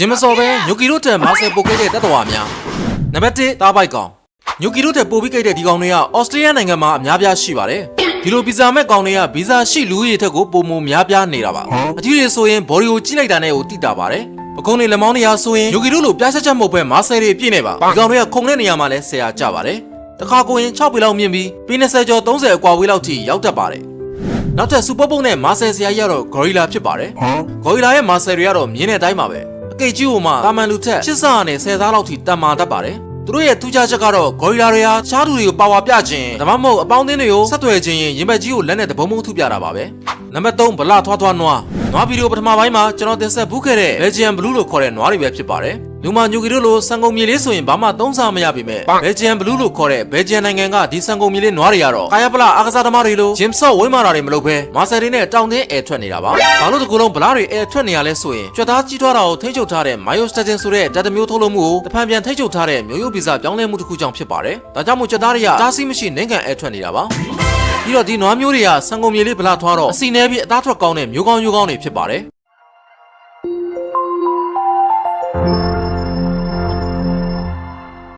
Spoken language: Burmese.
ဂျင်မစော်ပဲညိုကီတို့တက်မာဆယ်ပိုကိတ်တဲ့တက်တော်များနံပါတ်1တားပိုက်ကောင်ညိုကီတို့တက်ပိုပြီးကိတ်တဲ့ဒီကောင်တွေကအော်စတြေးလျနိုင်ငံမှာအများပြားရှိပါတယ်ဒီလိုဗီဇာမဲ့ကောင်တွေကဗီဇာရှိလူဦးရေထက်ကိုပုံမများပြားနေတာပါအထူးတွေဆိုရင်ဘော်ဒီကိုကြည့်လိုက်တာနဲ့ကိုတိတာပါတယ်ပကုံးတွေလက်မောင်းတွေရာဆိုရင်ညိုကီတို့လိုပြားချက်ချက်မဟုတ်ပဲမာဆယ်တွေပြည့်နေပါဒီကောင်တွေကခုံတဲ့နေရာမှာလဲဆရာကြပါတယ်တခါကိုရင်6ပေလောက်မြင့်ပြီးပေ20ကျော်30အကွာဝေးလောက်ထိရောက်တတ်ပါတယ်နောက်ထပ်စူပါပုံနဲ့မာဆယ်ဆရာကြီးကတော့ဂေါ်ရီလာဖြစ်ပါတယ်ဂေါ်ရီလာရဲ့မာဆယ်တွေကတော့မြင်းတဲ့အတိုင်းပါပဲ အကိတ်ကြီးဟိုမှာတာမန်လူထက်8ဆနဲ့10စားလောက်ထိတန်မာတတ်ပါတယ်သူတို့ရဲ့ထူးခြားချက်ကတော့ဂေါ်ရီလာတွေဟာရှားသူတွေကိုပါဝါပြခြင်းဒါမှမဟုတ်အပေါင်းအသင်းတွေကိုဆက်သွယ်ခြင်းရင်ရင်ဘက်ကြီးကိုလက်နဲ့တဘုံဘုံထုပြတာပါပဲနံပါတ်3ဗလာထွားထွားနွားနွားဗီဒီယိုပထမပိုင်းမှာကျွန်တော်တင်ဆက်ဘူးခဲ့တဲ့ Belgian Blue လို့ခေါ်တဲ့နွားတွေပဲဖြစ်ပါတယ် လူမညူကီတို့လိုစံကုန်မြေလေးဆိုရင်ဘာမှသုံးစားမရပါပဲ Belgian Blue လို့ခေါ်တဲ့ Belgian နိုင်ငံကဒီစံကုန်မြေလေးနွားတွေကတော့ကာယပလအားကစားသမားတွေလိုဂျင်ဆော့ဝိမာတာတွေမလုပ်ဘဲမာဆယ်တွေနဲ့တောင်တင်းအဲထွက်နေတာပါဘာလို့ဒီကုလုံးဗလားတွေအဲထွက်နေရလဲဆိုရင်ကြွက်သားကြီးထွားတာကိုထိန်းချုပ်ထားတဲ့ Myostatin ဆိုတဲ့ဓာတ်တစ်မျိုးထုတ်လုပ်မှုကိုတဖန်ပြန်ထိန်းချုပ်ထားတဲ့မျိုးရိုးဗီဇပြောင်းလဲမှုတစ်ခုကြောင့်ဖြစ်ပါတယ်ဒါကြောင့်မို့ကြွက်သားတွေကတားဆီးမရှိနိုင်ငံအဲထွက်နေတာပါပြီးတော့ဒီနွားမျိုးတွေကစံကုန်မြေလေးဗလားထွားတော့အစီနဲပြီးအသားထွက်ကောင်းတဲ့မျိုးကောင်းမျိုးကောင်းတွေဖြစ်ပါတယ်